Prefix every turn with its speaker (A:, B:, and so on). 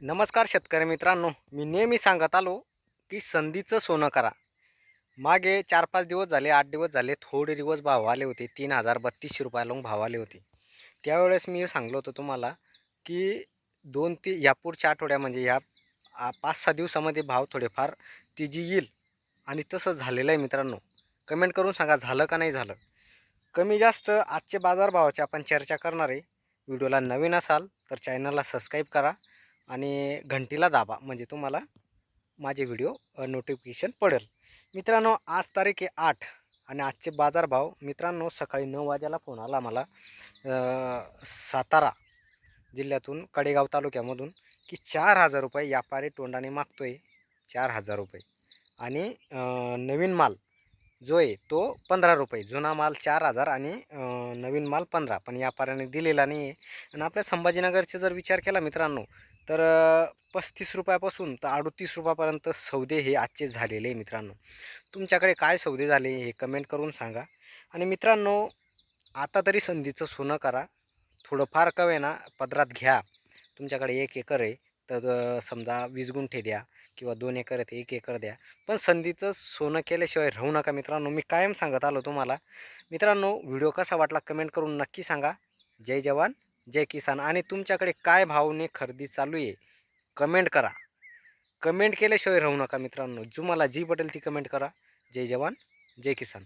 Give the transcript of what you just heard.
A: नमस्कार शेतकरी मित्रांनो मी नेहमी सांगत आलो की संधीचं सोनं करा. मागे चार पाच दिवस झाले आठ दिवस झाले थोडे दिवस भाव आले होते तीन हजार बत्तीसशे रुपयाला भाव आले होते. त्यावेळेस मी सांगलो होतो तुम्हाला की दोन ती या पुढच्या आठवड्या म्हणजे या आ- पाच सहा दिवसामध्ये भाव थोडेफार तेजी येईल. आणि तसं झालेलं आहे मित्रांनो. कमेंट करून सांगा झालं का नाही झालं? कमी जास्त आजचे बाजारभावाची आपण चर्चा करणार आहे. व्हिडिओला नवीन असाल तर चॅनलला सबस्क्राईब करा. आणि घंटीला दाबा म्हणजे तुम्हाला माझे व्हिडिओ नोटिफिकेशन पडेल. मित्रांनो आज तारीख आहे आठ आणि आजचे बाजारभाव मित्रांनो सकाळी नऊ वाजेला फोन आला मला. सातारा जिल्ह्यातून कडेगाव तालुक्यामधून की चार हजार रुपये व्यापारी तोंडाने मागतो आहे चार हजार रुपये. आणि नवीन माल जो आहे तो पंधरा रुपये जुना माल चार हजार आणि नवीन माल पंधरा. पण व्यापाऱ्याने दिलेला नाही आहे आणि आपल्या संभाजीनगरचे जर विचार केला मित्रांनो तर पस्तीस रुपयापासून तर अडतीस रुपयापर्यंत सौदे हे आजचे झालेले आहे मित्रांनो. तुमच्याकडे काय सौदे झाले हे कमेंट करून सांगा. आणि मित्रांनो आता तरी संधीचं सोनं करा. थोडंफार कवे ना पदरात घ्या. तुमच्याकडे एक एकर आहे. तर समजा वीस गुंठे द्या किंवा दोन एकर ते एक एकर द्या. पण संधीचं सोनं केल्याशिवाय राहू नका मित्रांनो. मी कायम सांगत आलो तुम्हाला. मित्रांनो व्हिडिओ कसा वाटला कमेंट करून नक्की सांगा. जय जवान जय किसान. आणि तुमच्याकडे काय भावने खरेदी चालू आहे कमेंट करा. कमेंट केल्याशिवाय राहू नका मित्रांनो. जो जी पटेल ती कमेंट करा. जय जवान जय किसान.